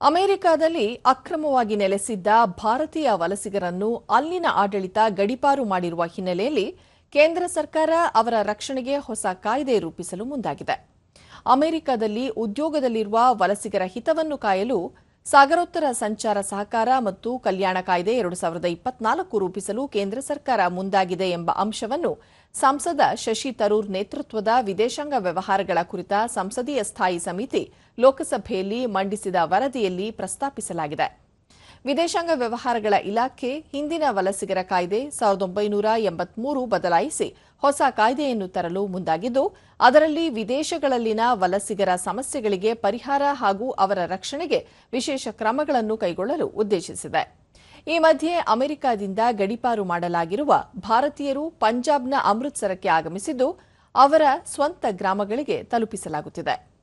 ಅಮೆರಿಕದಲ್ಲಿ ಅಕ್ರಮವಾಗಿ ನೆಲೆಸಿದ್ದ ಭಾರತೀಯ ವಲಸಿಗರನ್ನು ಅಲ್ಲಿನ ಆಡಳಿತ ಗಡಿಪಾರು ಮಾಡಿರುವ ಹಿನ್ನೆಲೆಯಲ್ಲಿ ಕೇಂದ್ರ ಸರ್ಕಾರ ಅವರ ರಕ್ಷಣೆಗೆ ಹೊಸ ಕಾಯ್ದೆ ರೂಪಿಸಲು ಮುಂದಾಗಿದೆ. ಅಮೆರಿಕದಲ್ಲಿ ಉದ್ಯೋಗದಲ್ಲಿರುವ ವಲಸಿಗರ ಹಿತವನ್ನು ಕಾಯಲು ಸಾಗರೋತ್ತರ ಸಂಚಾರ ಸಹಕಾರ ಮತ್ತು ಕಲ್ಯಾಣ ಕಾಯ್ದೆ ಎರಡು ಸಾವಿರದ ಇಪ್ಪತ್ನಾಲ್ಕು ರೂಪಿಸಲು ಕೇಂದ್ರ ಸರ್ಕಾರ ಮುಂದಾಗಿದೆ ಎಂಬ ಅಂಶವನ್ನು ಸಂಸದ ಶಶಿ ತರೂರ್ ನೇತೃತ್ವದ ವಿದೇಶಾಂಗ ವ್ಯವಹಾರಗಳ ಕುರಿತ ಸಂಸದೀಯ ಸ್ಥಾಯಿ ಸಮಿತಿ ಲೋಕಸಭೆಯಲ್ಲಿ ಮಂಡಿಸಿದ ವರದಿಯಲ್ಲಿ ಪ್ರಸ್ತಾಪಿಸಲಾಗಿದೆ. ವಿದೇಶಾಂಗ ವ್ಯವಹಾರಗಳ ಇಲಾಖೆ ಹಿಂದಿನ ವಲಸಿಗರ ಕಾಯ್ದೆ ಸಾವಿರದ ಒಂಬೈನೂರ ಎಂಬತ್ಮೂರು ಬದಲಾಯಿಸಿ ಹೊಸ ಕಾಯ್ದೆಯನ್ನು ತರಲು ಮುಂದಾಗಿದ್ದು, ಅದರಲ್ಲಿ ವಿದೇಶಗಳಲ್ಲಿನ ವಲಸಿಗರ ಸಮಸ್ಯೆಗಳಿಗೆ ಪರಿಹಾರ ಹಾಗೂ ಅವರ ರಕ್ಷಣೆಗೆ ವಿಶೇಷ ಕ್ರಮಗಳನ್ನು ಕೈಗೊಳ್ಳಲು ಉದ್ದೇಶಿಸಿದೆ. ಈ ಮಧ್ಯೆ ಅಮೆರಿಕದಿಂದ ಗಡಿಪಾರು ಮಾಡಲಾಗಿರುವ ಭಾರತೀಯರು ಪಂಜಾಬ್ನ ಅಮೃತ್ಸರಕ್ಕೆ ಆಗಮಿಸಿದ್ದು, ಅವರ ಸ್ವಂತ ಗ್ರಾಮಗಳಿಗೆ ತಲುಪಿಸಲಾಗುತ್ತಿದೆ.